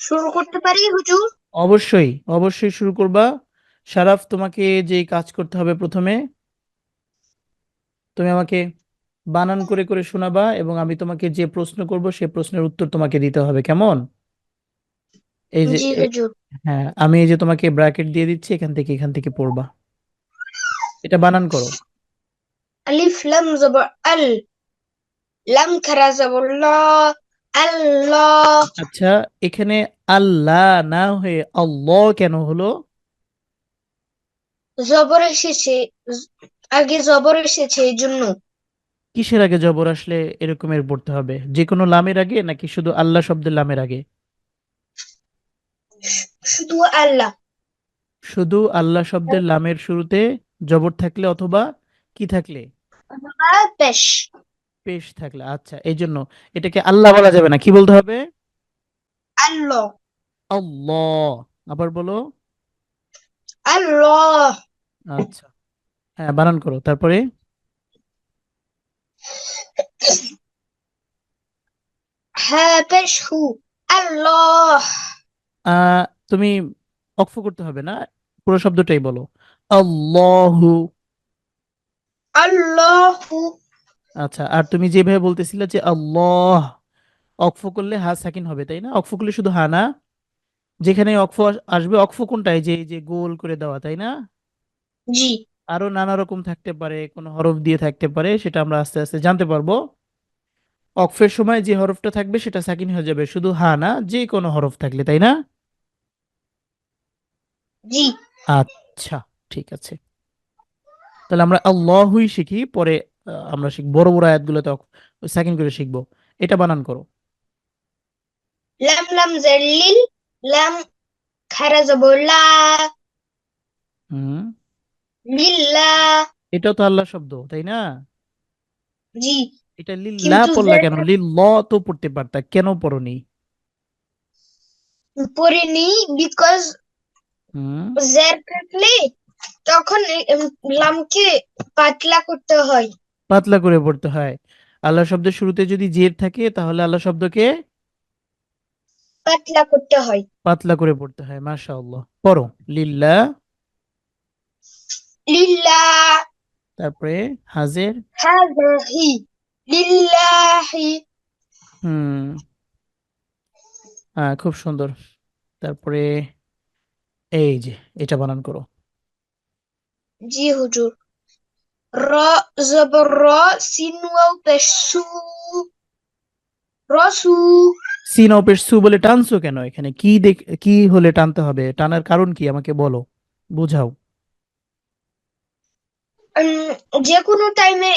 শুরু করতে পারি হুজুর? অবশ্যই অবশ্যই শুরু করবা। শারাফ তোমাকে যে কাজ করতে হবে প্রথমে তুমি আমাকে বানান করে করে শোনাবা এবং আমি তোমাকে যে প্রশ্ন করব সে প্রশ্নের উত্তর তোমাকে দিতে হবে কেমন? এই যে হ্যাঁ আমি এই যে তোমাকে ব্র্যাকেট দিয়ে দিচ্ছি এখান থেকে এখান থেকে পড়বা। এটা বানান করো। আলিফ লাম জবর আল। লাম খারা জবর ল আল্লাহ। আচ্ছা এখানে আল্লাহ না হয়ে আল্লাহ কেন হলো? জবর এসেছে আগে জবর এসেছে এই জন্য। কিসের আগে জবর আসলে এরকমের পড়তে হবে? যে কোনো লামের আগে নাকি শুধু আল্লাহ শব্দের লামের আগে? শুধু আল্লাহ। শুধু আল্লাহ শব্দের লামের শুরুতে জবর থাকলে অথবা কি থাকলে? পেশ। পেশ থাকলে আচ্ছা এই জন্য এটাকে আল্লাহ বলা যাবে না কি বলতে হবে? আল্লাহ। আল্লাহ আবার বলো। আল্লাহ। আচ্ছা হ্যাঁ বানান করো তারপরে? হ্যাঁ আল্লাহ। তুমি অক্ফ করতে হবে না পুরো শব্দটাই বলো। আল্লাহু। আল্লাহু। আচ্ছা আর তুমি যেভাবে বলতেছিলে যে আল্লাহ অক্ফ করলে হা সাকিন হবে তাই না? অক্ফ করলে শুধু হা না? যেখানে অক্ফ আস- আসবে অক্ফ কোনটায়? যে যে গোল করে দেওয়া তাই না? জি। আরও নানা রকম থাকতে পারে কোনো হরফ দিয়ে থাকতে পারে সেটা আমরা আস্তে আস্তে জানতে পারব। অক্ফের সময় যে হরফটা থাকবে সেটা সাকিন হয়ে যাবে শুধু হা না যে কোনো হরফ থাকলে তাই না? জি। আচ্ছা ঠিক আছে। তাহলে আমরা আল্লাহুই শিখি পরে আমরা শিখব। বড় বড় আয়াতগুলোতে অক- সাকিন করে শিখব। এটা বানান করো। লাম লাম জালিল লাম খারা জবর লা। হুম। লিল্লাহ এটাও তো আল্লাহ শব্দ তাই না? জি। এটা কিন্তু পড়লা কেন? লিল্ল তো পড়তে পারতা কেন পড়নি? পড়িনি বিকজ হুম। জের থাকলে তখন লামকে পাতলা করতে হয়। পাতলা করে পড়তে হয়। আল্লাহ শব্দের শুরুতে যদি জের থাকে তাহলে আল্লাহ শব্দকে পাতলা করতে হয়। পাতলা করে পড়তে হয় মাশাআল্লাহ। পড়ো লিল্লাহ লিল্লাহ তারপরে হাজের। হাযাহি লিল্লাহি। হুম। হ্যাঁ খুব সুন্দর। তারপরে এই যে এটা বানান করো। জি হুজুর। র জবর র সিন ওয়াও পেশ বলে টানছো কেন? এখানে কি দেখ কি হলে টানতে হবে? টানার কারণ কি? আমাকে বলো। বুঝাও। যে কোনো টাইমে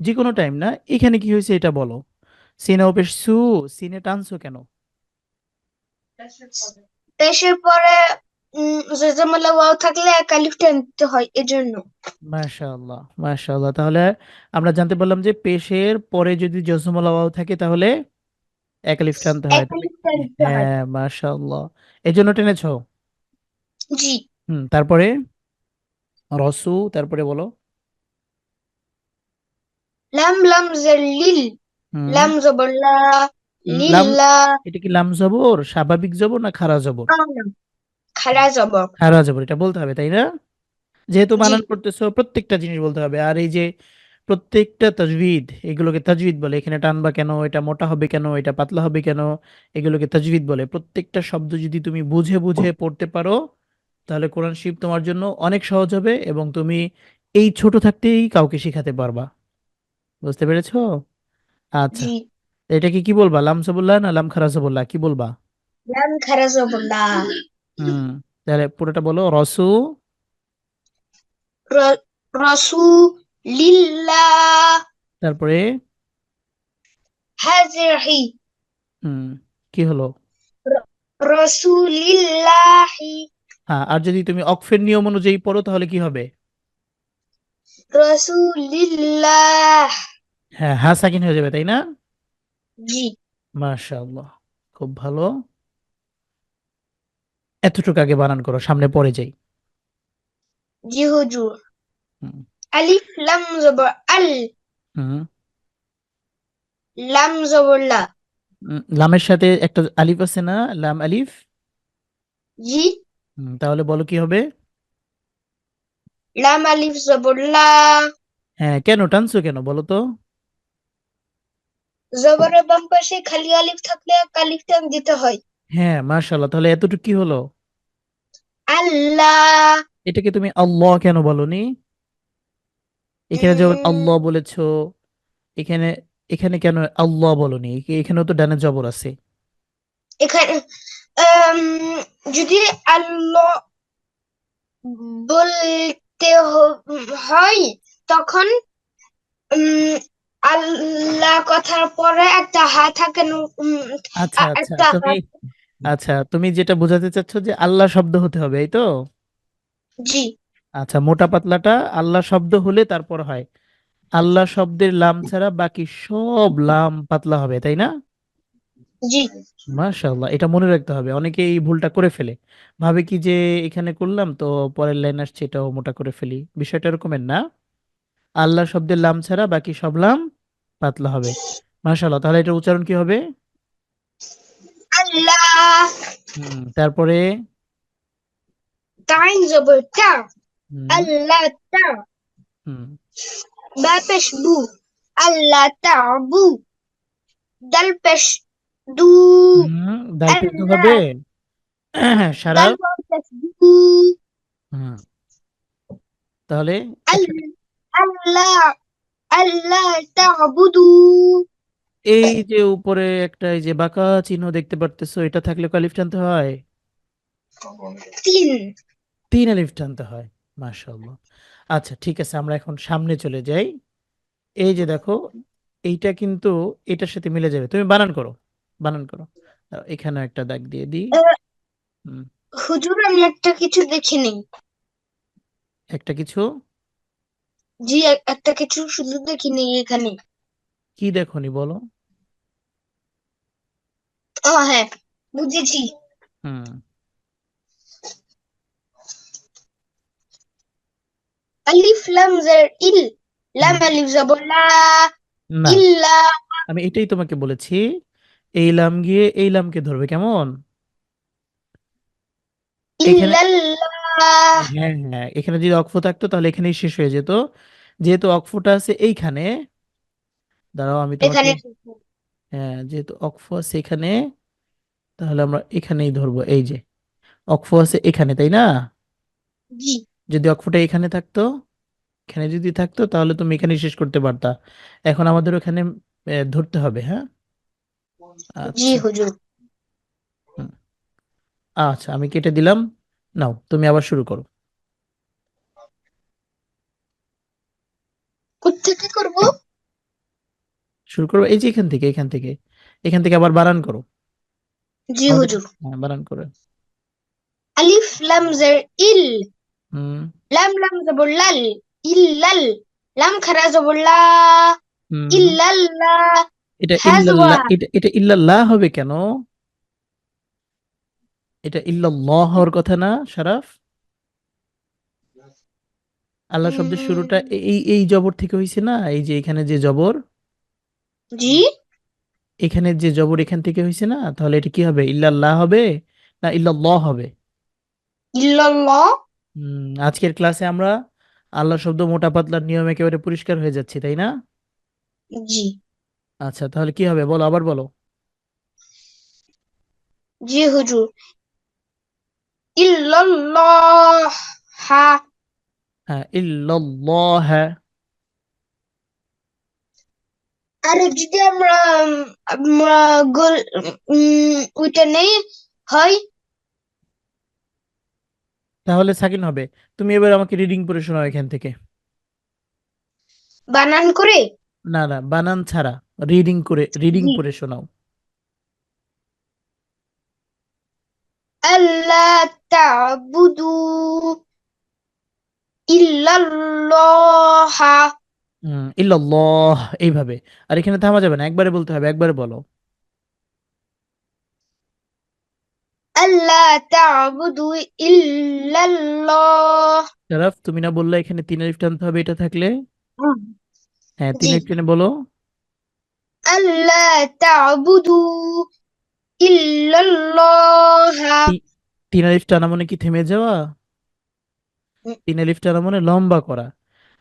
যে কোনো টাইম না এখানে কি হয়েছে এটা বলো। সিন অপের সু সিনে টানছো কেন? পেশের পরে জজমালা ওয়াও থাকলে এক আলিফ টানতে হয় এজন্য। মাশাআল্লাহ মাশাআল্লাহ। তাহলে আমরা জানতে পারলাম যে পেশের পরে যদি জজমুল ওয়াও থাকে তাহলে এক আলিফ টানতে হয়। এক আলিফ টানতে হয়। হ্যাঁ মাশাআল্লাহ। এই জন্য টেনেছো? জি। হুম তারপরে? রসু তারপরে বলো। লাম লাম হুম। লাম জবর লা লাম লিল্লা এটা কি লাম জবর স্বাভাবিক জবর না খারা জবর? খারা জবর খারা জবর এটা বলতে হবে তাই না? যেহেতু বানান করতেছো প্রত্যেকটা জিনিস বলতে হবে। আর এই যে প্রত্যেকটা তাজবিদ এগুলোকে তাজবিদ বলে এখানে টানবা কেন এটা মোটা হবে কেন এটা পাতলা হবে কেন এগুলোকে তাজবিদ বলে। প্রত্যেকটা শব্দ যদি তুমি বুঝে বুঝে পড়তে পারো তাহলে কোরআন শিব তোমার জন্য অনেক সহজ হবে এবং তুমি এই ছোট থাকতেই কাউকে শেখাতে পারবা। বুঝতে পেরেছ? আচ্ছা এটাকে কি বলবা? লামসাবুল্লাহ না লাম খারাসাবুল্লাহ কি বলবা? লাম খারা জবর লা হুম তাহলে পুরোটা বলো রসু? রসু লিল্লাহ তারপরে? হাজিহি হুম কি হলো? রসুলিল্লাহি হ্যাঁ আর যদি তুমি অক্ফের নিয়ম অনুযায়ী পড়ো তাহলে কি হবে? রসুলিল্লাহ হ্যাঁ হ্যাঁ সাকিন হয়ে যাবে তাই না? জি। মাশাআল্লাহ খুব ভালো। এতটুকু আগে বানান করো সামনে পড়ে যাই। জি হুজুর। আলিফ লাম জবর আল। লাম জবর লা। লামের সাথে একটা আলিফ আছে না? লাম আলিফ? জি। তাহলে বলো কি হবে? লাম আলিফ জবর লা। হ্যাঁ কেন টানছো কেন বলো তো? জবরের বাম পাশে খালি আলিফ থাকলে এক আলিফ টান দিতে হয়। হ্যাঁ মাশাআল্লাহ তাহলে এতটুকু কি হলো? আল্লাহ। এটাকে তুমি আল্লাহ কেন বলনি? এখানে যখন আল্লাহ বলেছ এখানে এখানে কেন আল্লাহ বলনি? এখানেও তো ডানে জবর আছে। এখানে যদি আল্লাহ বলতে হয় তখন আল্লাহ কথার পরে একটা হা থাকে আচ্ছা আচ্ছা আচ্ছা তুমি যেটা বোঝাতে চাচ্ছ যে আল্লাহ শব্দ হতে হবে এই তো? জি। আচ্ছা মোটা পাতলাটা আল্লাহ শব্দ হলে তারপর হয়। আল্লাহ শব্দের লাম ছাড়া বাকি সব লাম পাতলা হবে তাই না? জি। মাশাআল্লাহ এটা মনে রাখতে হবে। অনেকে এই ভুলটা করে ফেলে। ভাবে কি যে এখানে করলাম তো পরের লাইন আসছে এটাও মোটা করে ফেলি। বিষয়টা এরকমের না। আল্লাহ শব্দের লাম ছাড়া বাকি সব লাম পাতলা হবে। মাশাআল্লাহ তাহলে এটা উচ্চারণ কি হবে? আল্লাহ। হুম তারপরে? তাইন জবর তা আল্লাহ তা হুম। বা পেশ বু। আল্লাহ দাল পেশ দু। হুম দাল পেশ আল্লাহ হবে সারা। দু হুম। তাহলে? আল্লাহ আল্লাহ তাবুদু এই যে উপরে একটা এই যে বাঁকা চিহ্ন দেখতে পারতেছো এটা থাকলে কালিফ টানতে হয়? তিন। তিন আলিফ টানতে হয় মাশাআল্লাহ। আচ্ছা ঠিক আছে আমরা এখন সামনে চলে যাই। এই যে দেখো এইটা কিন্তু এটার সাথে মিলে যাবে। তুমি বানান করো বানান করো। দাও, এখানেও একটা দাগ দিয়ে দিই। হুজুর আমি একটা কিছু দেখিনি একটা কিছু? জি একটা কিছু শুধু দেখিনি এখানে। কি দেখোনি বলো। ও হ্যাঁ বুঝেছি। হুম। আলিফ লাম জের ইল। লাম আলিফ জবর লা। না। ইল্লা। আমি এটাই তোমাকে বলেছি এই লাম গিয়ে এই লামকে ধরবে কেমন? এখানে হ্যাঁ হ্যাঁ এখানে যদি অক্ফ থাকতো তাহলে এখানেই শেষ হয়ে যেত। যেহেতু অক্ফটা আছে এইখানে দাঁড়াও আমি তোমাকে হ্যাঁ যেহেতু অক্ফ আছে এখানে তাহলে আমরা এখানেই ধরবো এই যে। অক্ফ আছে এখানে তাই না? জি। যদি অক্ফটা এখানে থাকতো এখানে যদি থাকতো তাহলে তুমি এখানেই শেষ করতে পারতা। এখন আমাদের ওখানে ধরতে হবে হ্যাঁ? জি আচ্ছা। হুজুর। আচ্ছা আমি কেটে দিলাম। নাও তুমি আবার শুরু করো কোত্থেকে করব শুরু করো এই যে এখান থেকে এখান থেকে এখান থেকে আবার বানান করো। জি হুজুর। হ্যাঁ বানান করো। আলিফ লাম জের ইল। হুম। লাম লাম জবর লাল। ইল্লাল লাম খারা জবর লা। ইল্লাল্লাহ এটা ইল্লাল্লাহ এটা এটা ইল্লাল্লাহ হবে কেন? এটা ইল্লাল্লাহ হওয়ার কথা না শারাফ আল্লাহ শব্দের শুরুটা এই এই জবর থেকে হয়েছে না? এই যে এখানে যে জবর জি? এখানে যে জবর এখান থেকে হয়েছে না তাহলে এটা কি হবে? ইল্লাল্লাহ হবে না ইল্লাল্লাহ হবে? ইল্লাল্লাহ? হুম আজকের ক্লাসে আমরা আল্লাহ শব্দ মোটা পাতলার নিয়ম একেবারে পরিষ্কার হয়ে যাচ্ছে তাই না? জি। আচ্ছা তাহলে কি হবে? বলো আবার বলো। জি হুজুর। ইল্লাল্লাহ। হ্যাঁ ইল্লাল্লাহ। আর যদি আমরা আমরা গোল উম, ওইটা নেই হয়। তাহলে সাকিন হবে। তুমি এবার আমাকে রিডিং পড়ে শোনাও এখান থেকে। বানান করে? না না বানান ছাড়া। রিডিং করে রিডিং পড়ে শোনাও। আল্লাহ তা'বুদু ইল্লাল্লাহ হুম, ইল্লাল্লাহ এইভাবে। আর এখানে থামা যাবে না। একবারে বলতে হবে, একবারে বলো। আল্লাহ তা'বুদু ইল্লাল্লাহ। শরাফ তুমি না বললে এখানে তিন আলিফ টানতে হবে এটা থাকলে? হ্যাঁ, তিন জি। আলিফ টেনে বলো। আল্লাহ তা'বুদু ইল্লাল্লাহ। তি তিন আলিফ টানা মানে কি থেমে যাওয়া? তিন আলিফ টানা মানে লম্বা করা।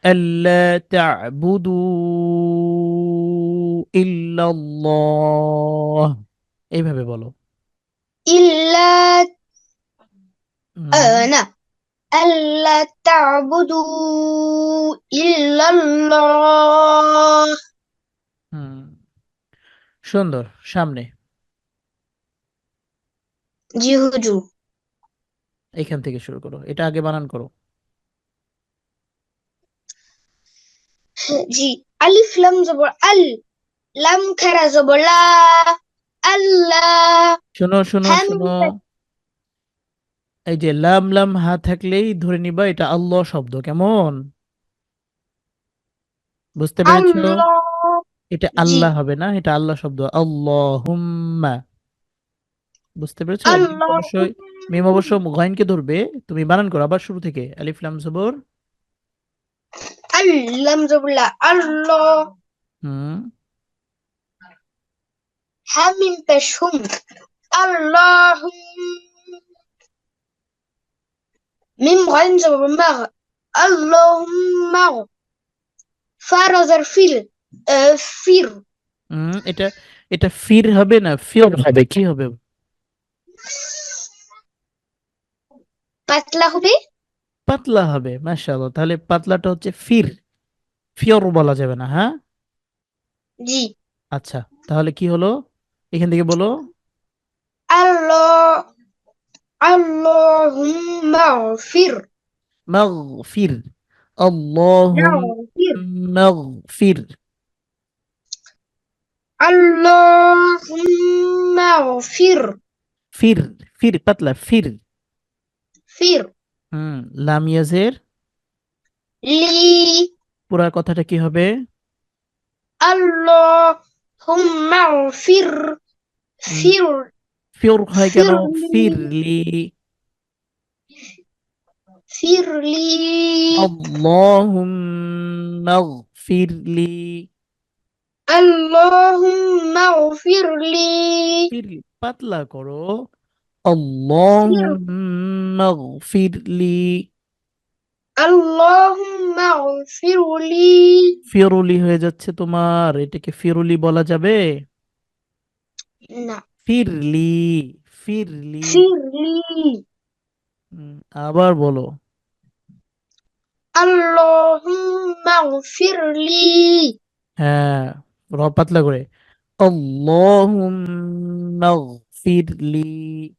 আল্লা তা'বুদু ইল্লাল্লাহ এইভাবে বলো إلا হুম, أنا ألا تعبدوا إلا الله হুম। সুন্দর সামনে জি হুজুর এখান থেকে শুরু করো এটা আগে বানান করো জি আলিফ লাম জবর আল লাম খারা জবর লা আল্লাহ শোনো শোনো হ্যাঁ, শোনো। এই যে লাম লাম হা থাকলেই ধরে নিবা এটা আল্লাহ শব্দ কেমন? বুঝতে পেরেছ? এটা আল্লাহ হবে না এটা আল্লাহ শব্দ আল্লাহুম্মা। বুঝতে পেরেছ? মিম অবশ্যই মিম অবশ্য গয়নকে ধরবে তুমি বানান করো আবার শুরু থেকে আলিফ লাম জবর। আল লাম জবর লা আল্লাহ হুম হ্যাঁ মিম পেশ হুম আল্লাহ মিম গইন জবর মাগ আল্লাহুম্মা ফারাজার ফিল আহ, ফির হুম এটা এটা ফির হবে না ফির হবে কি হবে পাতলা হবে পাতলা হবে মাশাআল্লাহ। তাহলে পাতলাটা হচ্ছে ফির। ফিয়র বলা যাবে না হ্যাঁ? জি। আচ্ছা তাহলে কি হলো? এখান থেকে বলো। আল্লাহ আল্লাহুম্মা ফির মাগফির। আল্লাহুম ফির মাগফির আল্লাহুম্মা ফির ফির ফির পাতলা ফির। ফির। হুম লাম ইয়াজের? লি পুরা কথাটা কি হবে? আল্লাহুম্মা ফির ফির ফির হয় কেন? ফিরলি। ফিরলি ফিরলি আল্লাহুম্মা গফিরলি আল্লাহুম্মা ফিরলি ফিরলি পাতলা করো। আল্লাহুম্মা গফিরলি আল্লাহুম্মা ফিরলি ফিরুলি হয়ে যাচ্ছে তোমার এটাকে ফিরুলি বলা যাবে? না। ফিরলি ফিরলি ফিরলি আবার বলো। আল্লাহুম্মা ফিরলি হ্যাঁ র পাতলা করে। আল্লাহুম্মা গফিরলি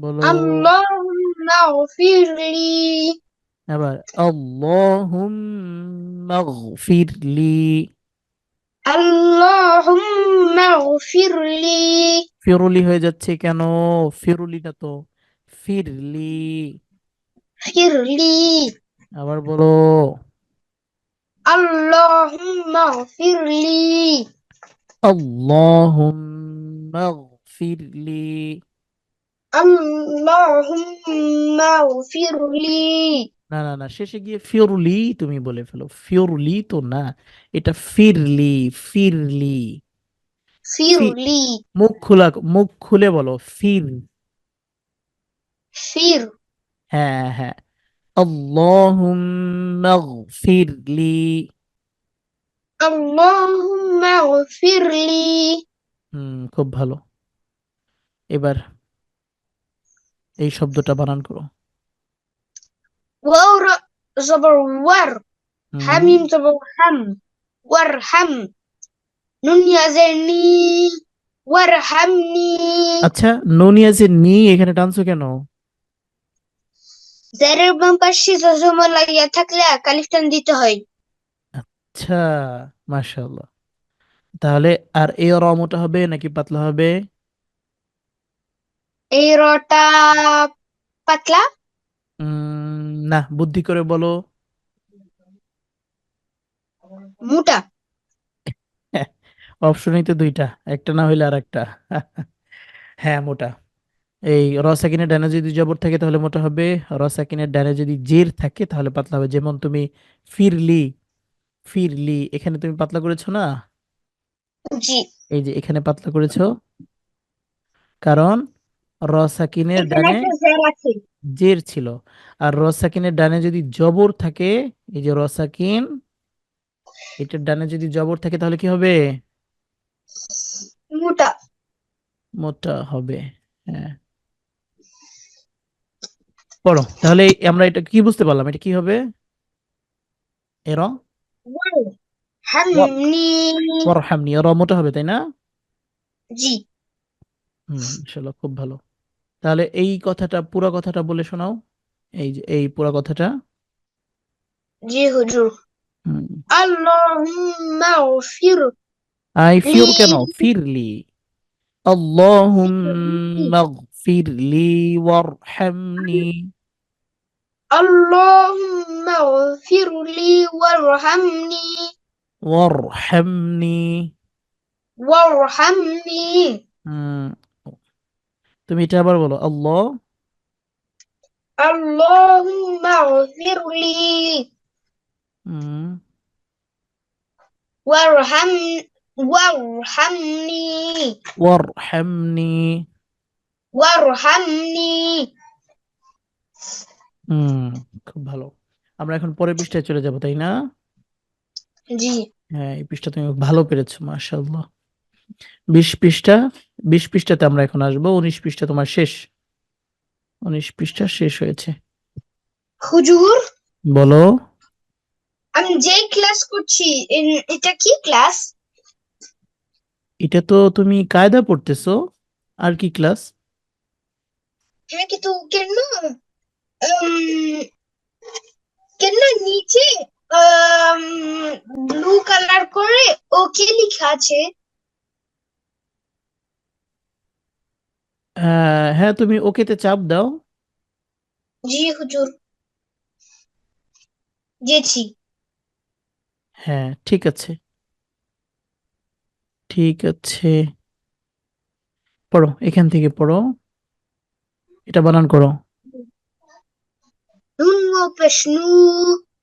বলো। আল্লাহুম্মা ফিরলি আবার আল্লাহুম্মা গফিরলি। আল্লাহুম্মা ফিরলি ফিরুলি হয়ে যাচ্ছে কেন? ফিরুলি না তো ফিরলি। ফিরলি। আবার বলো। আল্লাহুম্মা ফিরলি আল্লাহুম্মা গফিরলি। আল্লাহুম্মা ফিরলি না না না শেষে গিয়ে ফিরলি তুমি বলে ফেলো। ফিরলি তো না এটা ফিরলি ফিরলি। ফিরলি। মুখ খোলা মুখ খুলে বলো ফির। ফির। হ্যাঁ হ্যাঁ। হুম খুব ভালো। এবার এই শব্দটা বানান করো। ওয়াও র- জবর ওয়ার হুম, হামিম জবর হাম ওয়ার হাম নুন ইয়াজের নি ওয়ার হামনি আচ্ছা নোনিয়াজের নি এখানে টানছো কেন? জেরের বাম পাশে জজমা লাগিয়া থাকলে কালিফটান দিতে হয় আচ্ছা মাশাআল্লাহ। তাহলে আর এই রমটা হবে নাকি পাতলা হবে? এই রটা পাতলা না বুদ্ধি করে বলো। মোটা? অপশনই তো দুইটা একটা না হইলে আর একটা হ্যাঁ মোটা। এই র সাকিনের ডানে যদি জবর থাকে তাহলে মোটা হবে র সাকিনের ডানে যদি জের থাকে তাহলে পাতলা হবে। যেমন তুমি ফিরলি ফিরলি এখানে তুমি পাতলা করেছ না? জি। এই যে এখানে পাতলা করেছ। কারণ র সাকিনের ডানে জের ছিল। আর র সাকিনের ডানে যদি জবর থাকে এই যে র সাকিন এটার ডানে যদি জবর থাকে তাহলে কি হবে? মোটা। মোটা হবে হ্যাঁ। পড়ো তাহলে আমরা এটা কি বুঝতে পারলাম? এটা কি হবে? এর হামনি। র মোটা হবে তাই না? জি। হুম ইনশাআল্লাহ খুব ভালো। তাহলে এই কথাটা পুরো কথাটা বলে শোনাও। এই যে এই পুরো কথাটা। জি হুজুর। হুম। আল্লাহুম্মা গফির আই ফির কেন? ফিরলি। আল্লাহুম্মা ওয়ারহামনি। আল্লাহুম্মা ওয়ারহামনি। ওয়ারহামনি। ওয়ারহামনি। হুম। তুমি এটা আবার বলো আল্লাহ? আল্লাহুম্মা গফির লি হুম। ওয়ারহাম ওয়ারহামনি। ওয়ারহামনি। ওয়ারহামনি। হুম খুব ভালো। আমরা এখন পরের পৃষ্ঠায় চলে যাব তাই না? জি। হ্যাঁ এই পৃষ্ঠা তুমি ভালো পেরেছ মাশাআল্লাহ। বিশ পৃষ্ঠা। বিশ পৃষ্ঠাতে আমরা এখন আসব উনিশ পৃষ্ঠা তোমার শেষ। উনিশ পৃষ্ঠা শেষ হয়েছে। হুজুর? বলো। আমি যে ক্লাস করছি এটা কি ক্লাস? এটা তো তুমি কায়দা পড়তেছো আর কি ক্লাস? হ্যাঁ কিন্তু কেন? কেন নিচে ব্লু কালার করে ওকে লেখা আছে? আহ, হ্যাঁ তুমি ওকেতে চাপ দাও। জি হুজুর। গেছি। হ্যাঁ ঠিক আছে। ঠিক আছে। পড়ো এখান থেকে পড়ো। এটা বানান করো। নুন ও পেশনু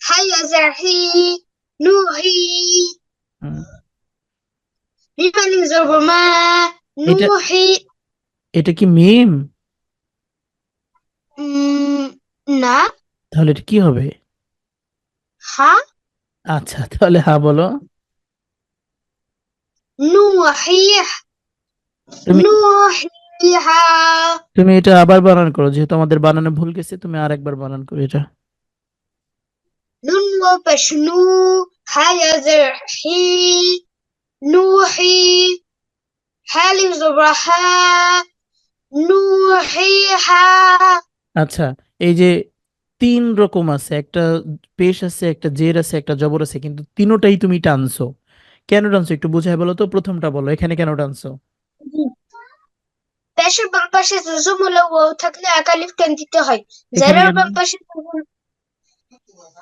হাইয়া জাহি নুহি। হুম। বিমানি জবমা এটা- নুহি। এটা কি মিম না। তাহলে এটা কি হবে? হা? আচ্ছা তাহলে হ্যাঁ বলো। নুহিহ তুমি নুহিহা তুমি এটা আবার বানান করো যেহেতু আমাদের বানানো ভুল গেছে তুমি আর একবার বানান করো এটা। নুন হাইয়া জাহি নুহি হালি জবরাহা। নুহিহা। আচ্ছা এই যে তিন রকম আছে একটা পেশ আছে একটা জের আছে একটা জবর আছে কিন্তু তিনোটাই তুমি টানছো। কেন টানছো একটু বুঝাই বলো তো প্রথমটা বলো এখানে কেন টানছো? পেশের বাম পাশে জুজুমুলা ওয়াও থাকলে একালিফ টেন দিতে হয়। জারের বাম পাশে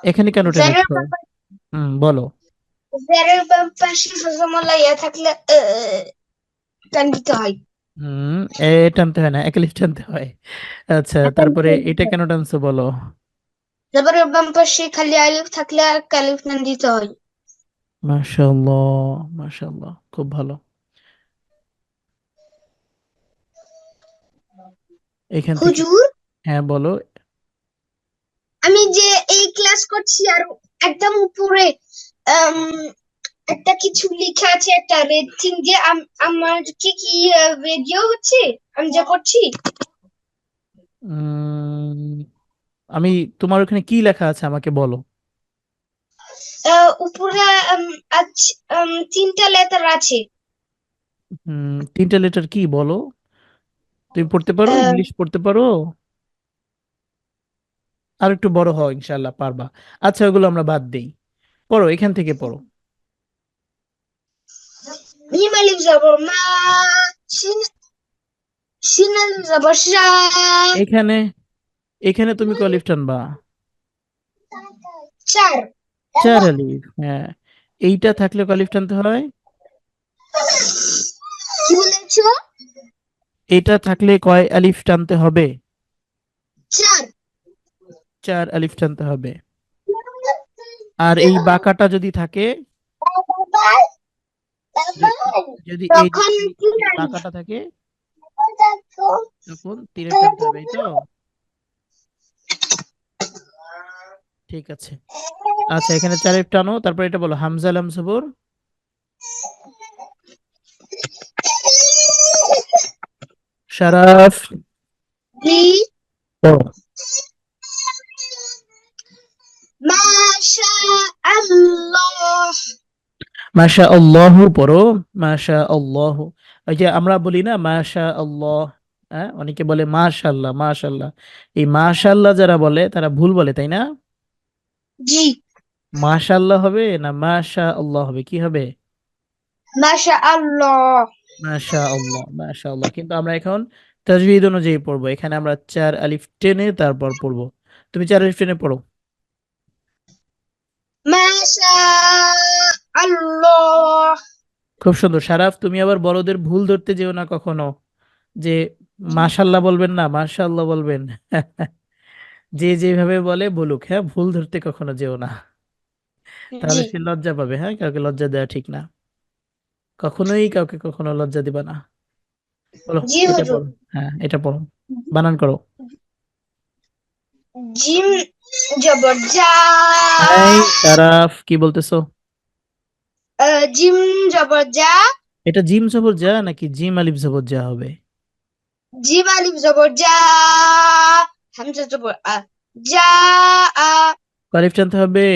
এখানে কেন টেনেছো? হুম বলো। জারের বাম পাশে জুজুমুলা ইয়া থাকলে টেন দিতে হয়। হুম এ টানতে হয় না একালিফ টানতে হয়। আচ্ছা তারপরে এটা কেন টানছো বলো? জাবরের বাম পাশে খালি আলিফ থাকলে একালিফ টেন দিতে হয়? মাশাআল্লাহ মাশাআল্লাহ খুব ভালো। এখান থেকে হুজুর? হ্যাঁ বলো। আমি যে এই ক্লাস করছি আর একদম উপরে একটা কিছু লেখা আছে একটা রেড থিং যে আম- আমার কি কি ভিডিও হচ্ছে? আমি যা করছি। আমি তোমার ওখানে কি লেখা আছে আমাকে বলো। উপরে তিনটা লেটার আছে। হুম তিনটা লেটার কি বলো? তুমি পড়তে পারো ইংলিশ পড়তে পারো? আর একটু বড় হও ইনশাআল্লাহ পারবা। আচ্ছা ওগুলো আমরা বাদ দেই। পড়ো এখান থেকে পড়ো মিম আলিফ জবর মা শিন শিন আলিফ জবর শা এখানে এখানে তুমি কলিফ টানবা চার চার আলিফ হ্যাঁ এইটা থাকলে কলিফ টানতে হয় কি বলেছ এটা থাকলে কয় আলিফ টানতে হবে চার চার আলিফ টানতে হবে আর এই বাঁকাটা যদি থাকে যদি এই। বাঁকাটা থাকে তখন তিনের টানতে হবে তো? ঠিক আছে। আচ্ছা এখানে চার আলিফ টানো তারপর এটা বলো হামজা লাম জবর? শারাফ? পড়ো মাশা আল্লাহ মাশা আল্লাহ পড়ো মাশা আল্লাহ ওই যে আমরা বলি না মাশা আল্লাহ হ্যাঁ? অনেকে বলে মাশাল্লাহ মাশাল্লাহ এই মাশাল্লাহ যারা বলে তারা ভুল বলে তাই না? জি। মাশাল্লাহ হবে না মাশা আল্লাহ হবে? কি হবে? মাশা আল্লাহ মাশা আল্লাহ মাশা আল্লাহ কিন্তু আমরা এখন তাজবিদ অনুযায়ী পড়ব। এখানে আমরা চার আলিফ টেনে তারপর পড়ব। তুমি চার আলিফ টেনে পড়ো। মাশা আল্লাহ। খুব সুন্দর। সারাফ তুমি আবার বড়দের ভুল ধরতে যেও না কখনো। যে মাশাল্লাহ বলবেন না মাশাল্লাহ বলবেন। যে যেভাবে বলে বলুক হ্যাঁ ভুল ধরতে কখনো যেও না। তাহলে সে লজ্জা পাবে হ্যাঁ কাউকে লজ্জা দেওয়া ঠিক না। কখনোই কাউকে কখনো লজ্জা দিবা না। বলো এটা পড়ো। হ্যাঁ এটা পড়ো। বানান করো। জিম জবর জা এই সারাফ কি বলতেছো? জিম জবর এটা জিম জবর যা নাকি জিম আলিফ জবর যা হবে? জিম আলিফ জবর হামজা জবর আ আলিফ টানতে হবে?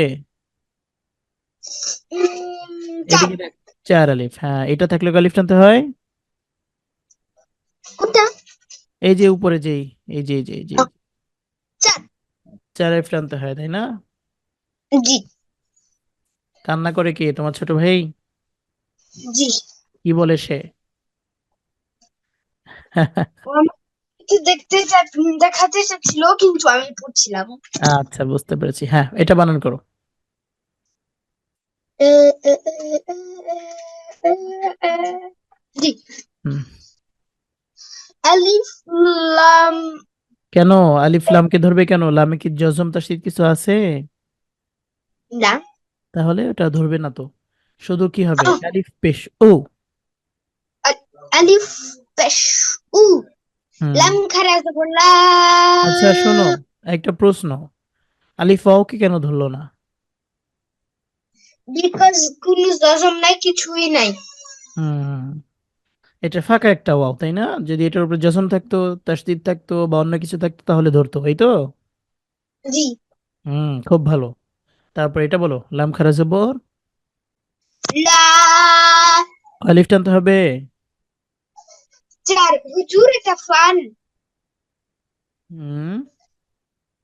চার। আলিফ হ্যাঁ এটা থাকলে আলিফ টানতে হয়। কোনটা? এই যে উপরে যেই এই যে এই যে চার। চার আলিফ টানতে হয় তাই না? জি। কান্না করে কে? তোমার ছোট ভাই? জি। কি বলে সে? দেখতে দেখাতে চাচ্ছিল কিন্তু আমি পড়ছিলাম। আচ্ছা বুঝতে পেরেছি। হ্যাঁ এটা বানান করো। জি। আলিফ লাম। কেন? আলিফ লামকে ধরবে কেন? লামে কি জজম তাসদীদ কিছু আছে? না। তাহলে ওটা ধরবে না তো। শুধু কি হবে? আলিফ পেশ ও আলিফ পেশ উ। লাম খারা জবর লা আচ্ছা শোনো একটা প্রশ্ন। আলিফ ওয়াওকে কেন ধরলো না? বিকজ কোনো জজম নাই কিছুই নাই। হুম। এটা ফাঁকা একটা ওয়াও তাই না? যদি এটার উপরে জজম থাকতো তাসদীদ থাকতো বা অন্য কিছু থাকতো তাহলে ধরতো এই তো? জি। হুম খুব ভালো। তারপর এটা বলো লাম খারা জবর? আলিফ টানতে হবে। চার হুজুর এটা ফান। হুম।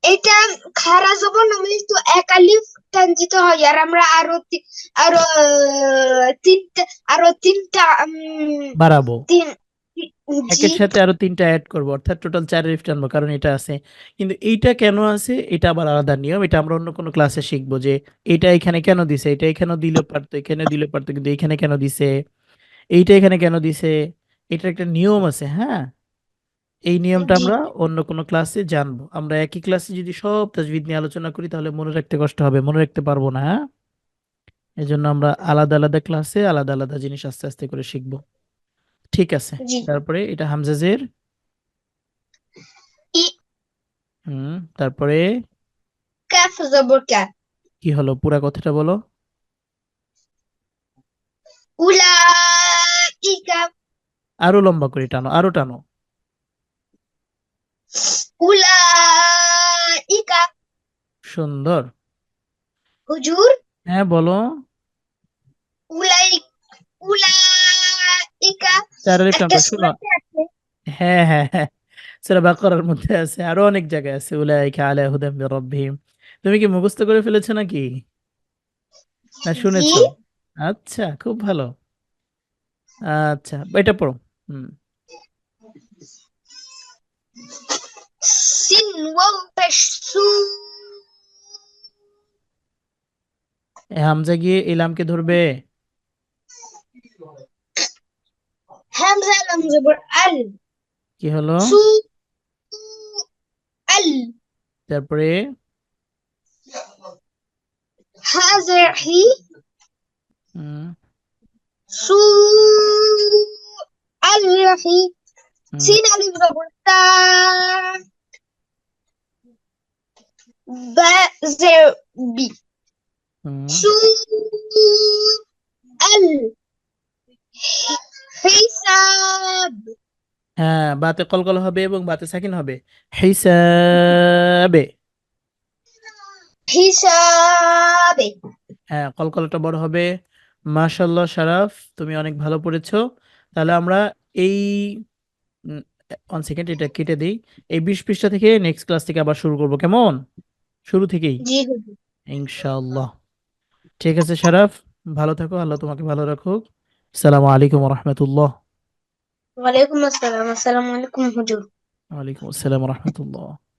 এটা খারা জবর নামলে তো এক আলিফ টান দিতে হয় আর আমরা আরও আরও তিনটা আরও তিনটা বাড়াবো। তিন একের সাথে আরও তিনটা অ্যাড করব অর্থাৎ টোটাল চার আলিফ টানবো কারণ এটা আছে। কিন্তু এইটা কেন আছে? এটা আবার আলাদা নিয়ম এটা আমরা অন্য কোনো ক্লাসে শিখব যে এটা এখানে কেন দিছে এটা এখানে দিলে পারতো এখানে দিলে পারতো কিন্তু এখানে কেন দিছে? এইটা এখানে কেন দিছে? এটার একটা নিয়ম আছে হ্যাঁ? এই নিয়মটা আমরা অন্য কোনো ক্লাসে জানব। আমরা একই ক্লাসে যদি সব তাজবিদ নিয়ে আলোচনা করি তাহলে মনে রাখতে কষ্ট হবে মনে রাখতে পারব না হ্যাঁ? এজন্য আমরা আলাদা আলাদা ক্লাসে আলাদা আলাদা জিনিস আস্তে আস্তে করে শিখব। ঠিক আছে। তারপরে এটা হামজাজের হুম তারপরে কাফ জবর কা। কি হলো? পুরা কথাটা বলো। উলাইকা। আরও লম্বা করে টানো আরও টানো। উলাইকা। সুন্দর। হুজুর। হ্যাঁ বলো। উলাই উলাইকা শোনো। হ্যাঁ হ্যাঁ হ্যাঁ। সূরা বাকারার মধ্যে আছে। আরও অনেক জায়গায় আছে। উলাইকা আলা হুদাম মির রাব্বিহিম। তুমি কি মুখস্থ করে ফেলেছো নাকি? না শুনেছো? আচ্ছা খুব ভালো। আচ্ছা এটা পড়ো। হুম। হামজা গিয়ে ইলামকে ধরবে। হামজা লাম জবর আল কি হলো? সু আল তারপরে? হাজার হি সু আল হি হুম, সিন আলিফ জবর তা বা জের বি সু আল হিসাব। হ্যাঁ বাতে কলকল হবে এবং বাতে সাকিন হবে। হিসাবে। হিসাবে। হ্যাঁ কলকলটা বড় হবে। মাশাল্লাহ শারাফ তুমি অনেক ভালো পড়েছো। তাহলে আমরা এই ওয়ান সেকেন্ড এটা কেটে দিই। এই বিশ পৃষ্ঠা থেকে নেক্সট ক্লাস থেকে আবার শুরু করব কেমন? শুরু থেকেই? ইনশাআল্লাহ। ঠিক আছে শারাফ ভালো থাকো আল্লাহ তোমাকে ভালো রাখুক। السلام عليكم ورحمة الله. وعليكم السلام. السلام عليكم هجور وعليكم السلام ورحمة الله.